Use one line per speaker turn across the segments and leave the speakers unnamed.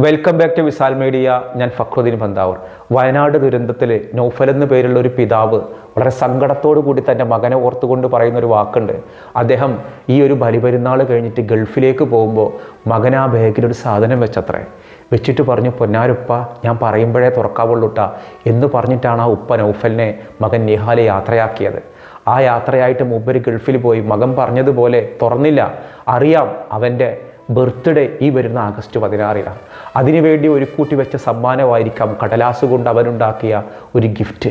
Welcome back to Visal media ഞാൻ ഫക്രുദ്ദീൻ ബന്താവൂർ വയനാട് ദുരന്തത്തിലെ നൗഫൽ എന്ന പേരുള്ള ഒരു പിതാവ് വളരെ സങ്കടത്തോടു കൂടി തന്റെ മകനെ ഓർത്തുകൊണ്ട് പറയുന്ന ഒരു വാക്കുണ്ട്. അദ്ദേഹം ഈ ഒരു ബലിപെരുന്നാൾ കഴിഞ്ഞിട്ട് ഗൾഫിലേക്ക് പോകുമ്പോൾ മകൻ ആ ബാഗിലൊരു സാധനം വെച്ചത്രേ. വെച്ചിട്ട് പറഞ്ഞു പൊന്നാരുപ്പ ഞാൻ പറയുമ്പോഴേ തുറക്കാവുള്ളൂട്ടാ എന്ന് പറഞ്ഞിട്ടാണ് ആ ഉപ്പ നൗഫലിനെ മകൻ നിഹാലെ യാത്രയാക്കിയത്. ആ യാത്രയായിട്ട് മൂപ്പര് ഗൾഫിൽ പോയി. മകൻ പറഞ്ഞതുപോലെ തുറന്നില്ല. അറിയാം അവന്റെ ബർത്ത്ഡേ ഈ വരുന്ന ആഗസ്റ്റ് പതിനാറിനാണ്. അതിനുവേണ്ടി ഒരു കൂട്ടി വെച്ച സമ്മാനമായിരിക്കാം കടലാസ് കൊണ്ട് അവരുണ്ടാക്കിയ ഒരു ഗിഫ്റ്റ്.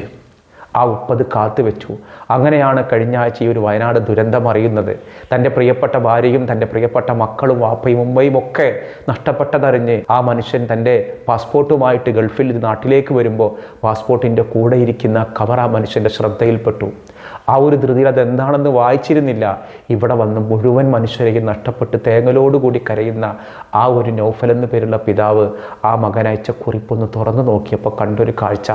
ആ ഉപ്പത് കാത്തു വെച്ചു. അങ്ങനെയാണ് കഴിഞ്ഞ ആഴ്ച ഈ ഒരു വയനാട് ദുരന്തം അറിയുന്നത്. തന്റെ പ്രിയപ്പെട്ട ഭാര്യയും തന്റെ പ്രിയപ്പെട്ട മക്കളും വാപ്പയും ഉമ്മയും ഒക്കെ നഷ്ടപ്പെട്ടതറിഞ്ഞ് ആ മനുഷ്യൻ തന്റെ പാസ്പോർട്ടുമായിട്ട് ഗൾഫിൽ നാട്ടിലേക്ക് വരുമ്പോൾ പാസ്പോർട്ടിന്റെ കൂടെ ഇരിക്കുന്ന കവർ ആ മനുഷ്യന്റെ ശ്രദ്ധയിൽപ്പെട്ടു. ആ ഒരു ധൃതിയിൽ അതെന്താണെന്ന് വായിച്ചിരുന്നില്ല. ഇവിടെ വന്ന് മുഴുവൻ മനുഷ്യരെയും നഷ്ടപ്പെട്ട് തേങ്ങലോടുകൂടി കരയുന്ന ആ ഒരു നോഫൽ എന്ന പേരുള്ള പിതാവ് ആ മകനയച്ച കുറിപ്പൊന്ന് തുറന്നു നോക്കിയപ്പോൾ കണ്ടൊരു കാഴ്ച.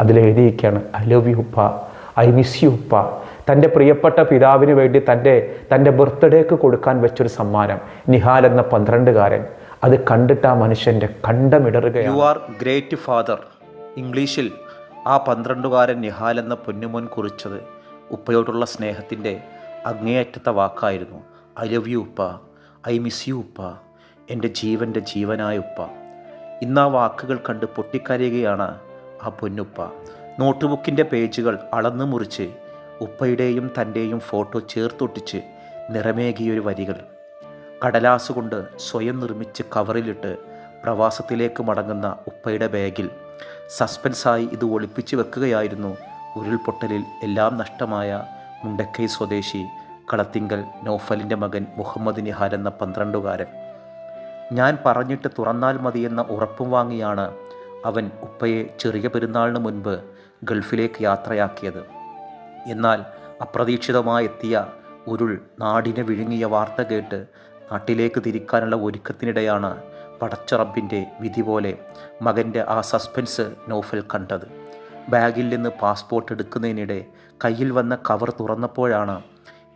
അതിലെഴുതിയിരിക്കുകയാണ് ഐ ലവ് യു ഉപ്പ. ഐ മിസ് യു ഉപ്പ. തന്റെ പ്രിയപ്പെട്ട പിതാവിന് വേണ്ടി തന്റെ തന്റെ ബർത്ത്ഡേക്ക് കൊടുക്കാൻ വെച്ചൊരു സമ്മാനം നിഹാൽ എന്ന പന്ത്രണ്ടുകാരൻ. അത് കണ്ടിട്ട് ആ മനുഷ്യന്റെ കണ്ടമിടറുക
യു ആർ ഗ്രേറ്റ് ഫാദർ ഇംഗ്ലീഷിൽ ആ പന്ത്രണ്ടുകാരൻ നിഹാൽ എന്ന പൊന്നുമോൻ കുറിച്ചത് ഉപ്പയോടുള്ള സ്നേഹത്തിന്റെ അങ്ങേയറ്റത്തെ വാക്കായിരുന്നു. ഐ ലവ് യു ഉപ്പ. ഐ മിസ് യു ഉപ്പ. എന്റെ ജീവന്റെ ജീവനായ ഉപ്പ. ഇന്ന് ആ വാക്കുകൾ കണ്ട് പൊട്ടിക്കരയുകയാണ് ആ പൊന്നുപ്പ. നോട്ട് ബുക്കിന്റെ പേജുകൾ അളന്നു മുറിച്ച് ഉപ്പയുടെയും തന്റെയും ഫോട്ടോ ചേർത്തൊട്ടിച്ച് നിറമേകിയൊരു വരികൾ. കടലാസ് കൊണ്ട് സ്വയം നിർമ്മിച്ച് കവറിലിട്ട് പ്രവാസത്തിലേക്ക് മടങ്ങുന്ന ഉപ്പയുടെ ബാഗിൽ സസ്പെൻസായി ഇത് ഒളിപ്പിച്ചു വെക്കുകയായിരുന്നു ഉരുൾപൊട്ടലിൽ എല്ലാം നഷ്ടമായ മുണ്ടക്കൈ സ്വദേശി കളത്തിങ്കൽ നോഫലിന്റെ മകൻ മുഹമ്മദ് നിഹാൽ എന്ന പന്ത്രണ്ടുകാരൻ. ഞാൻ പറഞ്ഞിട്ട് തുറന്നാൽ മതിയെന്ന ഉറപ്പും വാങ്ങിയാണ് അവൻ ഉപ്പയെ ചെറിയ പെരുന്നാളിന് മുൻപ് ഗൾഫിലേക്ക് യാത്രയാക്കിയത്. എന്നാൽ അപ്രതീക്ഷിതമായെത്തിയ ഉരുൾ നാടിനെ വിഴുങ്ങിയ വാർത്ത കേട്ട് നാട്ടിലേക്ക് തിരിക്കാനുള്ള ഒരുക്കത്തിനിടെയാണ് പടച്ചറബിന്റെ വിധി പോലെ മകന്റെ ആ സസ്പെൻസ് നോഫൽ കണ്ടത്. ബാഗിൽ നിന്ന് പാസ്പോർട്ട് എടുക്കുന്നതിനിടെ കയ്യിൽ വന്ന കവർ തുറന്നപ്പോഴാണ്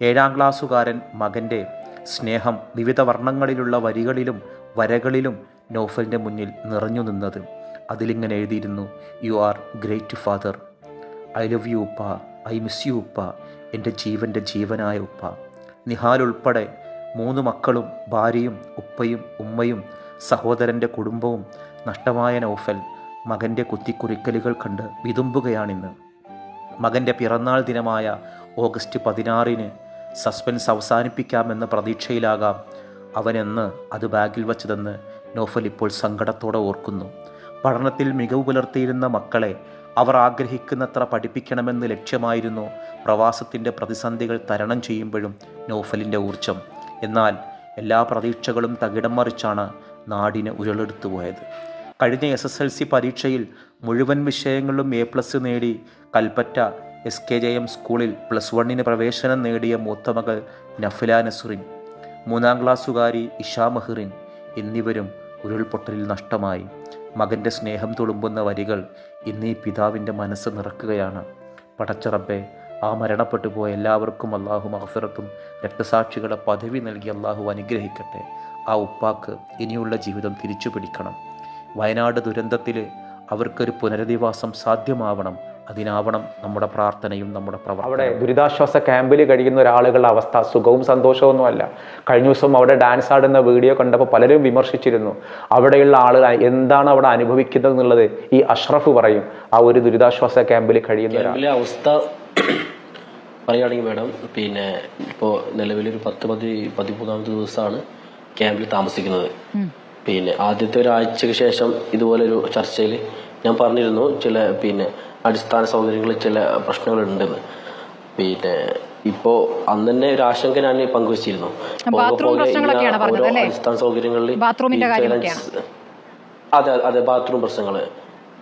ഏഴാം ക്ലാസ്സുകാരൻ മകന്റെ സ്നേഹം വിവിധ വർണങ്ങളിലുള്ള വരികളിലും വരകളിലും നോഫലിന്റെ മുന്നിൽ നിറഞ്ഞു നിന്നത്. അതിലിങ്ങനെ എഴുതിയിരുന്നു you are great father I love you ഉപ്പ. ഐ മിസ് യു ഉപ്പ. എന്റെ ജീവന്റെ ജീവനായ ഉപ്പ. നിഹാൽ ഉൾപ്പെടെ മൂന്ന് മക്കളും ഭാര്യയും ഉപ്പയും ഉമ്മയും സഹോദരന്റെ കുടുംബവും നഷ്ടമായ നൗഫൽ മകന്റെ കുത്തിക്കുറിക്കലുകൾ കണ്ട് വിതുമ്പുകയാണിന്ന്. മകന്റെ പിറന്നാൾ ദിനമായ ഓഗസ്റ്റ് പതിനാറിന് സസ്പെൻസ് അവസാനിപ്പിക്കാമെന്ന പ്രതീക്ഷയിലാകാം അവനെന്ന് അത് ബാഗിൽ വച്ചതെന്ന് നോഫൽ ഇപ്പോൾ സങ്കടത്തോടെ ഓർക്കുന്നു. പഠനത്തിൽ മികവ് പുലർത്തിയിരുന്ന മക്കളെ അവർ ആഗ്രഹിക്കുന്നത്ര പഠിപ്പിക്കണമെന്ന് ലക്ഷ്യമായിരുന്നു പ്രവാസത്തിന്റെ പ്രതിസന്ധികൾ തരണം ചെയ്യുമ്പോഴും നോഫലിന്റെ ഊർജം എന്നാൽ എല്ലാ പ്രതീക്ഷകളും തകിടം മറിച്ചാണ് നാടിന് ഉരുളെടുത്തു പോയത്. കഴിഞ്ഞ എസ് എസ് എൽ സി പരീക്ഷയിൽ മുഴുവൻ വിഷയങ്ങളിലും എ പ്ലസ് നേടി Kalpetta S K J M സ്കൂളിൽ പ്ലസ് വണ്ണിന് പ്രവേശനം നേടിയ മൂത്തമകൾ നഫില നസുറിൻ മൂന്നാം ക്ലാസ്സുകാരി ഇഷാ മെഹ്റിൻ എന്നിവരും ഉരുൾപൊട്ടലിൽ നഷ്ടമായി. മകന്റെ സ്നേഹം തുളുമ്പുന്ന വരികൾ ഇന്ന് പിതാവിന്റെ മനസ്സ് നിറക്കുകയാണ്. പടച്ചറബെ ആ മരണപ്പെട്ടു പോയ എല്ലാവർക്കും അള്ളാഹു മഹഫിറത്തും രക്തസാക്ഷികളെ പദവി നൽകി അള്ളാഹു അനുഗ്രഹിക്കട്ടെ. ആ ഉപ്പാക്ക് ഇനിയുള്ള ജീവിതം തിരിച്ചു പിടിക്കണം വയനാട് ദുരന്തത്തിൽ അവർക്കൊരു പുനരധിവാസം സാധ്യമാവണം. അതിനാവണം നമ്മുടെ പ്രാർത്ഥനയും നമ്മുടെ പ്രവർത്തനം
അവിടെ ദുരിതാശ്വാസ ക്യാമ്പിൽ കഴിയുന്ന ഒരാളുകളുടെ അവസ്ഥ സുഖവും സന്തോഷവും അല്ല. കഴിഞ്ഞ ദിവസം അവിടെ ഡാൻസ് ആടുന്ന വീഡിയോ കണ്ടപ്പോൾ പലരും വിമർശിച്ചിരുന്നു. അവിടെയുള്ള ആളുകൾ എന്താണ് അവിടെ അനുഭവിക്കുന്നത് എന്നുള്ളത് ഈ അഷ്റഫ് പറയും. ആ ഒരു ദുരിതാശ്വാസ ക്യാമ്പിൽ കഴിയുന്ന
ക്യാമ്പിലെ അവസ്ഥ പറയുകയാണെങ്കിൽ മാഡം പിന്നെ ഇപ്പോൾ ഒരു പത്ത് പതി പതിമൂന്നാമത്തെ ദിവസമാണ് ക്യാമ്പിൽ താമസിക്കുന്നത്. പിന്നെ ആദ്യത്തെ ഒരാഴ്ചക്ക് ശേഷം ഇതുപോലൊരു ചർച്ചയിൽ ഞാൻ പറഞ്ഞിരുന്നു ചില പിന്നെ അടിസ്ഥാന സൗകര്യങ്ങളിൽ ചില പ്രശ്നങ്ങൾ ഉണ്ടെന്ന് പിന്നെ ഇപ്പോ അന്ന് തന്നെ ഒരു ആശങ്ക ഞാൻ പങ്കുവച്ചിരുന്നു? അടിസ്ഥാന സൗകര്യങ്ങളിൽ അതെ അതെ ബാത്റൂം പ്രശ്നങ്ങൾ.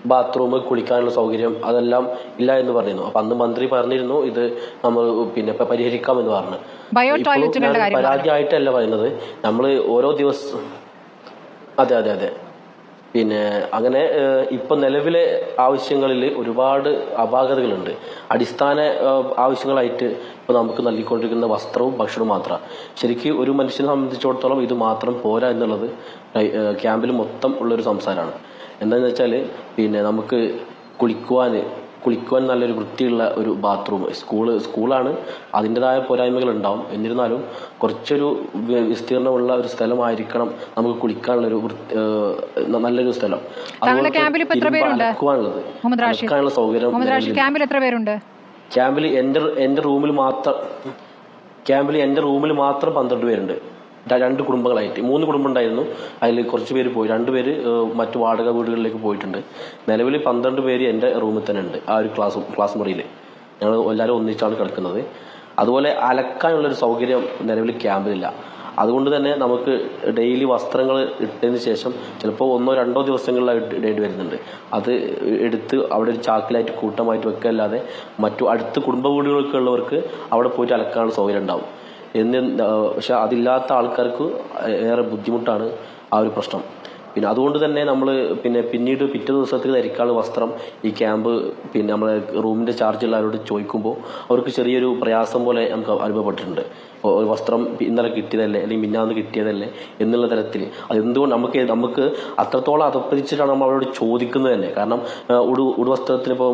ബാത്റൂം കുളിക്കാനുള്ള സൗകര്യം അതെല്ലാം ഇല്ല എന്ന് പറഞ്ഞിരുന്നു. അപ്പൊ അന്ന് മന്ത്രി പറഞ്ഞിരുന്നു ഇത് നമ്മൾ പിന്നെ പരിഹരിക്കാം എന്ന് പറഞ്ഞു. പരാതിയായിട്ടല്ല പറയുന്നത്. നമ്മൾ ഓരോ ദിവസം അതെ അതെ അതെ. പിന്നെ അങ്ങനെ ഇപ്പൊ നിലവിലെ ആവശ്യങ്ങളിൽ ഒരുപാട് അപാകതകളുണ്ട്. അടിസ്ഥാന ആവശ്യങ്ങളായിട്ട് ഇപ്പൊ നമുക്ക് നൽകിക്കൊണ്ടിരിക്കുന്ന വസ്ത്രവും ഭക്ഷണവും മാത്രമാണ് ശരിക്കും ഒരു മനുഷ്യനെ സംബന്ധിച്ചിടത്തോളം ഇത് മാത്രം പോരാ എന്നുള്ളത് ക്യാമ്പിൽ മൊത്തം ഉള്ളൊരു സംസാരമാണ് എന്താണെന്ന് വെച്ചാൽ പിന്നെ നമുക്ക് കുളിക്കുവാൻ കുളിക്കുവാൻ നല്ലൊരു വൃത്തിയുള്ള ഒരു ബാത്റൂം സ്കൂൾ സ്കൂളാണ് അതിന്റെതായ പോരായ്മകൾ ഉണ്ടാവും എന്നിരുന്നാലും കുറച്ചൊരു വിസ്തീർണമുള്ള ഒരു സ്ഥലമായിരിക്കണം നമുക്ക് കുളിക്കാനുള്ളൊരു നല്ലൊരു സ്ഥലം? അലക്കുവാനുള്ളത്. അലക്കാനുള്ള സൗകര്യം.
ക്യാമ്പിൽ എത്ര പേരുണ്ട്
ക്യാമ്പിൽ എന്റെ എന്റെ റൂമിൽ മാത്രം ക്യാമ്പിൽ എന്റെ റൂമിൽ മാത്രം പന്ത്രണ്ട് പേരുണ്ട് രണ്ട് കുടുംബങ്ങളായിട്ട്. മൂന്ന് കുടുംബം ഉണ്ടായിരുന്നു അതിൽ കുറച്ച് പേര് പോയി. രണ്ട് പേര് മറ്റ് വാടക വീടുകളിലേക്ക് പോയിട്ടുണ്ട്. നിലവിൽ പന്ത്രണ്ട് പേര് എന്റെ റൂമിൽ തന്നെ ഉണ്ട്. ആ ഒരു ക്ലാസ് ക്ലാസ് മുറിയിൽ ഞങ്ങൾ എല്ലാവരും ഒന്നിച്ചാണ് കിടക്കുന്നത്. അതുപോലെ അലക്കാനുള്ളൊരു സൗകര്യം നിലവിൽ ക്യാമ്പിലില്ല. അതുകൊണ്ട് തന്നെ നമുക്ക് ഡെയിലി വസ്ത്രങ്ങൾ ഇട്ടതിന് ശേഷം ചിലപ്പോൾ ഒന്നോ രണ്ടോ ദിവസങ്ങളിലായിട്ട് ഇടേണ്ടി വരുന്നുണ്ട്. അത് എടുത്ത് അവിടെ ഒരു ചാക്കിലായിട്ട് കൂട്ടമായിട്ട് വെക്കുക അല്ലാതെ മറ്റു അടുത്ത് കുടുംബ വീടുകളൊക്കെ ഉള്ളവർക്ക് അവിടെ പോയിട്ട് അലക്കാനുള്ള സൗകര്യം ഉണ്ടാവും. എന്ന് പക്ഷെ അതില്ലാത്ത ആൾക്കാർക്ക് ഏറെ ബുദ്ധിമുട്ടാണ് ആ ഒരു പ്രശ്നം. പിന്നെ അതുകൊണ്ട് തന്നെ നമ്മൾ പിന്നെ പിന്നീട് പിറ്റേ ദിവസത്തേക്ക് ധരിക്കാനുള്ള വസ്ത്രം ഈ ക്യാമ്പ് പിന്നെ നമ്മളെ റൂമിന്റെ ചാർജ് ഉള്ളവരോട് ചോദിക്കുമ്പോൾ അവർക്ക് ചെറിയൊരു പ്രയാസം പോലെ നമുക്ക് അനുഭവപ്പെട്ടിട്ടുണ്ട്. ഒരു വസ്ത്രം ഇന്നലെ കിട്ടിയതല്ലേ? അല്ലെങ്കിൽ മിന്നാന്ന് കിട്ടിയതല്ലേ? എന്നുള്ള തരത്തിൽ അതെന്തുകൊണ്ട് നമുക്ക് നമുക്ക് അത്രത്തോളം അതപ്പതിച്ചിട്ടാണ് നമ്മൾ അവരോട് ചോദിക്കുന്നത് തന്നെ. കാരണം ആ, ഉടു ഉടുവസ്ത്രത്തിന് ഇപ്പോൾ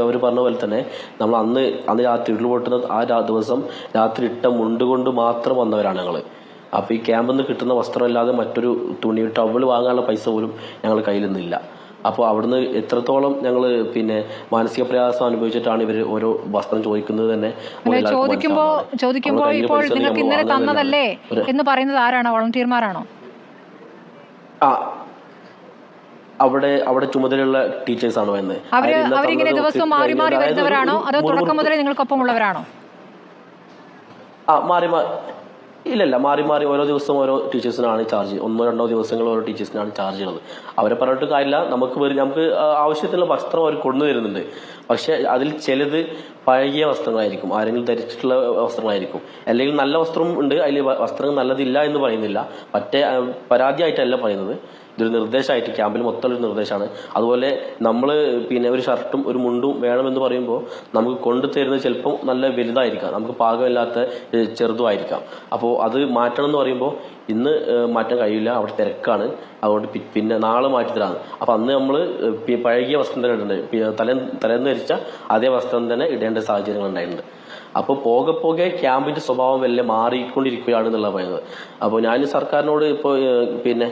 അവർ പറഞ്ഞ പോലെ തന്നെ നമ്മൾ അന്ന് അന്ന് രാത്രി ഉരുൾപൊട്ടുന്ന ആ രാ- ദിവസം രാത്രി ഇട്ട മുണ്ട് കൊണ്ട് മാത്രം വന്നവരാണ് ഞങ്ങൾ അപ്പോൾ ഈ ക്യാമ്പിൽ നിന്ന് കിട്ടുന്ന വസ്ത്രമല്ലാതെ മറ്റൊരു തുണി ടവൽ വാങ്ങാനുള്ള പൈസ പോലും ഞങ്ങൾ കയ്യിൽ നിന്നില്ല അപ്പോൾ അവിടുന്ന് എത്രത്തോളം ഞങ്ങൾ പിന്നെ മാനസിക പ്രയാസം അനുഭവിച്ചിട്ടാണ് ഇവർ ഓരോ വസ്ത്രം ചോദിക്കുന്നത് തന്നെ
ചോദിക്കുമ്പോൾ
ചോദിക്കുമ്പോൾ
ഇപ്പോൾ നിങ്ങൾക്ക് ഇന്നലെ തന്നതല്ലേ എന്ന് പറയുന്നത് ആരാണോ? വോളണ്ടിയർമാരാണോ?
ആ അവിടെ അവിടെ ചുമതലയുള്ള
ടീച്ചേഴ്സ്
ആണോ ഇന്നത്തെ
അവരിങ്ങനെ ദിവസവും മാറി മാറി വരുന്നവരാണോ? അതോ തുടക്കം മുതലേ നിങ്ങൾക്കൊപ്പം ഉള്ളവരാണോ
ആ മാറി മാറി ഇല്ലല്ല മാറി മാറി ഓരോ ദിവസം ഓരോ ടീച്ചേഴ്സിനാണ് ചാർജ് ഒന്നോ രണ്ടോ ദിവസങ്ങൾ ഓരോ ടീച്ചേഴ്സിനാണ് ചാർജ് ചെയ്യുന്നത് അവരെ പറഞ്ഞിട്ട് കാര്യമില്ല. നമുക്ക് നമുക്ക് ആവശ്യത്തിനുള്ള വസ്ത്രം അവർ കൊണ്ടുവരുന്നുണ്ട്. പക്ഷെ അതിൽ ചിലത് പഴകിയ വസ്ത്രങ്ങളായിരിക്കും. ആരെങ്കിലും ധരിച്ചിട്ടുള്ള വസ്ത്രങ്ങളായിരിക്കും. അല്ലെങ്കിൽ നല്ല വസ്ത്രം ഉണ്ട് അതിൽ വസ്ത്രങ്ങൾ നല്ലതില്ല എന്ന് പറയുന്നില്ല. മറ്റേ പരാതിയായിട്ടല്ല പറയുന്നത്. ഇതൊരു നിർദ്ദേശമായിട്ട് ക്യാമ്പിൽ മൊത്തം ഒരു നിർദ്ദേശമാണ്. അതുപോലെ നമ്മൾ പിന്നെ ഒരു ഷർട്ടും ഒരു മുണ്ടും വേണമെന്ന് പറയുമ്പോൾ നമുക്ക് കൊണ്ടുതരുന്നത് ചിലപ്പം നല്ല വലുതായിരിക്കാം. നമുക്ക് പാകമില്ലാത്ത ചെറുതുമായിരിക്കാം. അപ്പോൾ അത് മാറ്റണം എന്ന് പറയുമ്പോൾ ഇന്ന് മാറ്റാൻ കഴിയില്ല. അവിടെ തിരക്കാണ്. അതുകൊണ്ട് പിന്നെ നാളെ മാറ്റി തരാണ് അപ്പം അന്ന് നമ്മൾ പഴകിയ വസ്ത്രം തന്നെ ഇടുന്നുണ്ട് തലേന്ന് തലേ തലേന്ന് ധരിച്ച അതേ വസ്ത്രം തന്നെ ഇടേണ്ട സാഹചര്യങ്ങൾ ഉണ്ടായിട്ടുണ്ട്. അപ്പോൾ പോകെ പോകെ ക്യാമ്പിന്റെ സ്വഭാവം വല്ല മാറിക്കൊണ്ടിരിക്കുകയാണ് എന്നുള്ള പറയുന്നത്. അപ്പോൾ ഞാൻ സർക്കാരിനോട് ഇപ്പോൾ പിന്നെ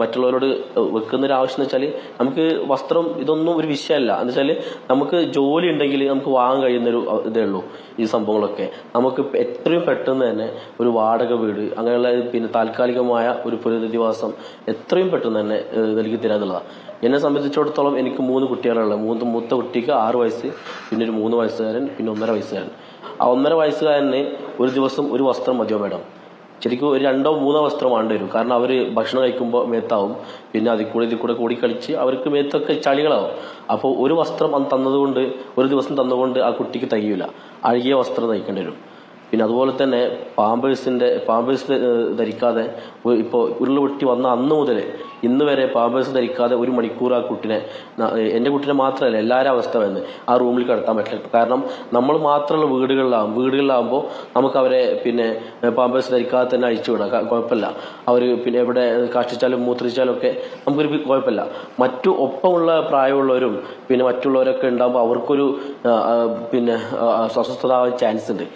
മറ്റുള്ളവരോട് വെക്കുന്ന ഒരു ആവശ്യം എന്ന് വെച്ചാൽ നമുക്ക് വസ്ത്രം ഇതൊന്നും ഒരു വിഷയമല്ല. എന്ന് വെച്ചാൽ നമുക്ക് ജോലി ഉണ്ടെങ്കിൽ നമുക്ക് വാങ്ങാൻ കഴിയുന്ന ഒരു ഇതേ ഉള്ളൂ ഈ സംഭവങ്ങളൊക്കെ. നമുക്ക് എത്രയും പെട്ടെന്ന് തന്നെ ഒരു വാടക വീട് അങ്ങനെയുള്ള പിന്നെ താൽക്കാലികമായ ഒരു പുനരധിവാസം എത്രയും പെട്ടെന്ന് തന്നെ നൽകി തരാന്നുള്ളതാണ് എന്നെ സംബന്ധിച്ചിടത്തോളം എനിക്ക് മൂന്ന് കുട്ടികളുള്ളത് മൂന്ന് മൂത്ത കുട്ടിക്ക് ആറ് വയസ്സ് പിന്നെ ഒരു മൂന്ന് വയസ്സുകാരൻ പിന്നെ ഒന്നര വയസ്സുകാരൻ. ആ ഒന്നര വയസ്സുകാരന് ഒരു ദിവസം ഒരു വസ്ത്രം മതിയോ മേഡം? ശരിക്കും ഒരു രണ്ടോ മൂന്നോ വസ്ത്രം വേണ്ടി വരും. കാരണം അവർ ഭക്ഷണം കഴിക്കുമ്പോൾ മേത്താവും. പിന്നെ അതിൽ കൂടെ ഇതിൽ കൂടെ കൂടി കളിച്ച് അവർക്ക് മേത്തൊക്കെ ചളികളാവും. അപ്പോൾ ഒരു വസ്ത്രം അന്ന് തന്നതുകൊണ്ട് ഒരു ദിവസം തന്നതുകൊണ്ട് ആ കുട്ടിക്ക് തികയില്ല അഴുകിയ വസ്ത്രം തയ്ക്കേണ്ടി വരും. പിന്നെ അതുപോലെ തന്നെ പാമ്പേഴ്സിന്റെ പാമ്പേഴ്സ് ധരിക്കാതെ ഇപ്പോൾ ഉരുളുപൊട്ടി വന്ന അന്ന് മുതൽ ഇന്ന് വരെ പാമ്പേഴ്സ് ധരിക്കാതെ ഒരു മണിക്കൂർ ആ കുട്ടിനെ എന്റെ കുട്ടിനെ മാത്രമല്ല എല്ലാവരും അവസ്ഥ വരുന്നത് ആ റൂമിൽ കിടത്താൻ പറ്റില്ല. കാരണം നമ്മൾ മാത്രമുള്ള വീടുകളിലാകും വീടുകളിലാകുമ്പോൾ നമുക്ക് അവരെ പിന്നെ പാമ്പേഴ്സ് ധരിക്കാതെ തന്നെ അഴിച്ചു വിടാം. കുഴപ്പമില്ല. അവർ പിന്നെ എവിടെ കാഷ്ടിച്ചാലും മൂത്രിച്ചാലും ഒക്കെ നമുക്കൊരു കുഴപ്പമില്ല. മറ്റു ഒപ്പമുള്ള പ്രായമുള്ളവരും പിന്നെ മറ്റുള്ളവരൊക്കെ ഉണ്ടാകുമ്പോൾ അവർക്കൊരു പിന്നെ സ്വസ്ഥത ആവാൻ ചാൻസ് ഉണ്ട്.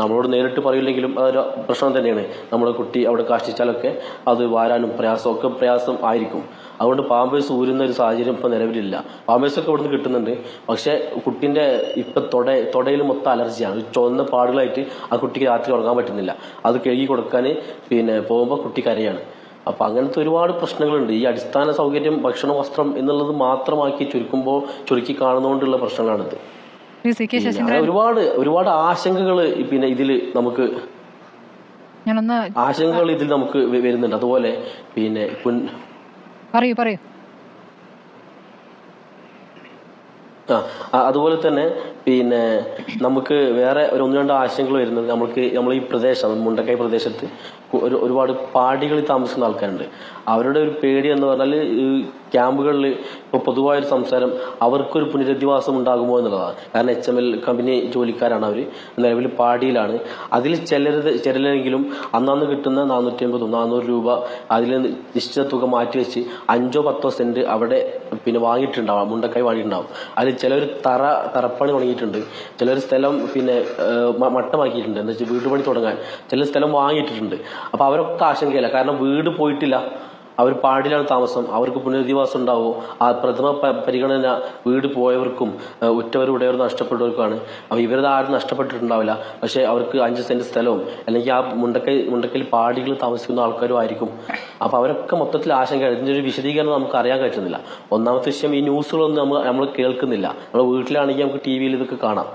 നമ്മളോട് നേരിട്ട് പറയില്ലെങ്കിലും അതൊരു പ്രശ്നം തന്നെയാണ്. നമ്മുടെ കുട്ടി അവിടെ കാഷ്ടിച്ചാലൊക്കെ അത് വാരാനും പ്രയാസമൊക്കെ പ്രയാസം ആയിരിക്കും. അതുകൊണ്ട് പാമ്പേഴ്സ് ഊരുന്ന ഒരു സാഹചര്യം ഇപ്പോൾ നിലവിലില്ല. പാമ്പേഴ്സൊക്കെ ഇവിടുന്ന് കിട്ടുന്നുണ്ട്. പക്ഷേ കുട്ടീന്റെ ഇപ്പം തൊട തൊടയിൽ മൊത്തം അലർജിയാണ്. ചുവന്ന പാടുകളായിട്ട് ആ കുട്ടിക്ക് രാത്രി ഉറങ്ങാൻ പറ്റുന്നില്ല. അത് കഴുകി കൊടുക്കാൻ പിന്നെ പോകുമ്പോൾ കുട്ടി കരയാണ്. അപ്പം അങ്ങനത്തെ ഒരുപാട് പ്രശ്നങ്ങളുണ്ട്. ഈ അടിസ്ഥാന സൗകര്യം ഭക്ഷണ വസ്ത്രം എന്നുള്ളത് മാത്രമാക്കി ചുരുക്കുമ്പോൾ ചുരുക്കി കാണുന്നതുകൊണ്ടുള്ള പ്രശ്നങ്ങളാണിത്. ഒരുപാട് ഒരുപാട് ആശങ്കകൾ പിന്നെ ഇതിൽ നമുക്ക്
ഞാനൊന്ന്
ആശങ്കകൾ ഇതിൽ നമുക്ക് വരുന്നുണ്ട്. അതുപോലെ പിന്നെ
പറയൂ പറയൂ.
ആ അതുപോലെ തന്നെ പിന്നെ നമുക്ക് വേറെ ഒരു ഒന്ന് രണ്ട് ആശങ്കകൾ വരുന്നത് നമുക്ക് നമ്മൾ ഈ പ്രദേശം മുണ്ടക്കൈ പ്രദേശത്ത് ഒരു ഒരുപാട് പാടികളിൽ താമസിക്കുന്ന ആൾക്കാരുണ്ട്. അവരുടെ ഒരു പേടി എന്ന് പറഞ്ഞാൽ ഈ ക്യാമ്പുകളിൽ ഇപ്പോൾ പൊതുവായൊരു സംസാരം അവർക്കൊരു പുനരധിവാസം ഉണ്ടാകുമോ എന്നുള്ളതാണ്. കാരണം എച്ച് എം എൽ കമ്പനി ജോലിക്കാരാണ് അവർ നിലവിൽ പാടിയിലാണ്. അതിൽ ചിലരത് ചിലരെങ്കിലും അന്നന്ന് കിട്ടുന്ന നാനൂറ്റി അമ്പതും നാനൂറ് രൂപ അതിൽ നിശ്ചിത തുക മാറ്റിവെച്ച് അഞ്ചോ പത്തോ സെന്റ് അവിടെ പിന്നെ വാങ്ങിയിട്ടുണ്ടാവും. മുണ്ടക്കായി വാങ്ങിയിട്ടുണ്ടാവും. അതിൽ ചിലർ തറ തറപ്പണി തുടങ്ങിയിട്ടുണ്ട്. ചിലർ സ്ഥലം പിന്നെ മട്ടമാക്കിയിട്ടുണ്ട്. എന്താ വെച്ചാൽ വീട് പണി തുടങ്ങാൻ ചില സ്ഥലം വാങ്ങിയിട്ടിട്ടുണ്ട്. അപ്പോൾ അവരൊക്കെ ആശങ്കയില്ല. കാരണം വീട് പോയിട്ടില്ല. അവർ പാടിലാണ് താമസം. അവർക്ക് പുനരധിവാസം ഉണ്ടാവുമോ ആ പ്രഥമ പരിഗണന വീട് പോയവർക്കും ഉറ്റവരും ഉടയവർ നഷ്ടപ്പെട്ടവർക്കുമാണ്. അപ്പോൾ ഇവരത് ആരും നഷ്ടപ്പെട്ടിട്ടുണ്ടാവില്ല. പക്ഷേ അവർക്ക് അഞ്ച് സെന്റ് സ്ഥലവും അല്ലെങ്കിൽ ആ മുണ്ടക്കൈ മുണ്ടക്കയിൽ പാടികൾ താമസിക്കുന്ന ആൾക്കാരും ആയിരിക്കും. അപ്പോൾ അവരൊക്കെ മൊത്തത്തിൽ ആശങ്കയാണ് ഇതിന്റെ ഒരു വിശദീകരണം നമുക്ക് അറിയാൻ പറ്റുന്നില്ല ഒന്നാമത്തെ വിഷയം ഈ ന്യൂസുകളൊന്നും നമ്മൾ നമ്മൾ കേൾക്കുന്നില്ല. നമ്മൾ വീട്ടിലാണെങ്കിൽ നമുക്ക് ടി വിയിൽ ഇതൊക്കെ കാണാം.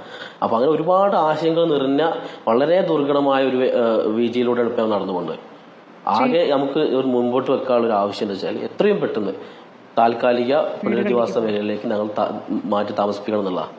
അപ്പോൾ അങ്ങനെ ഒരുപാട് ആശങ്കകൾ നിറഞ്ഞ വളരെ ദുർഘടമായ ഒരു വീതിയിലൂടെയാണ് ഇപ്പോൾ നടന്നുകൊണ്ട്. ആകെ നമുക്ക് ഒരു മുൻപോട്ട് വെക്കാനുള്ള ഒരു ആവശ്യം എന്ന് വെച്ചാൽ എത്രയും പെട്ടെന്ന് താൽക്കാലിക പുനരധിവാസ മേഖലയിലേക്ക് ഞങ്ങൾ മാറ്റി താമസിപ്പിക്കണം എന്നുള്ളതാണ്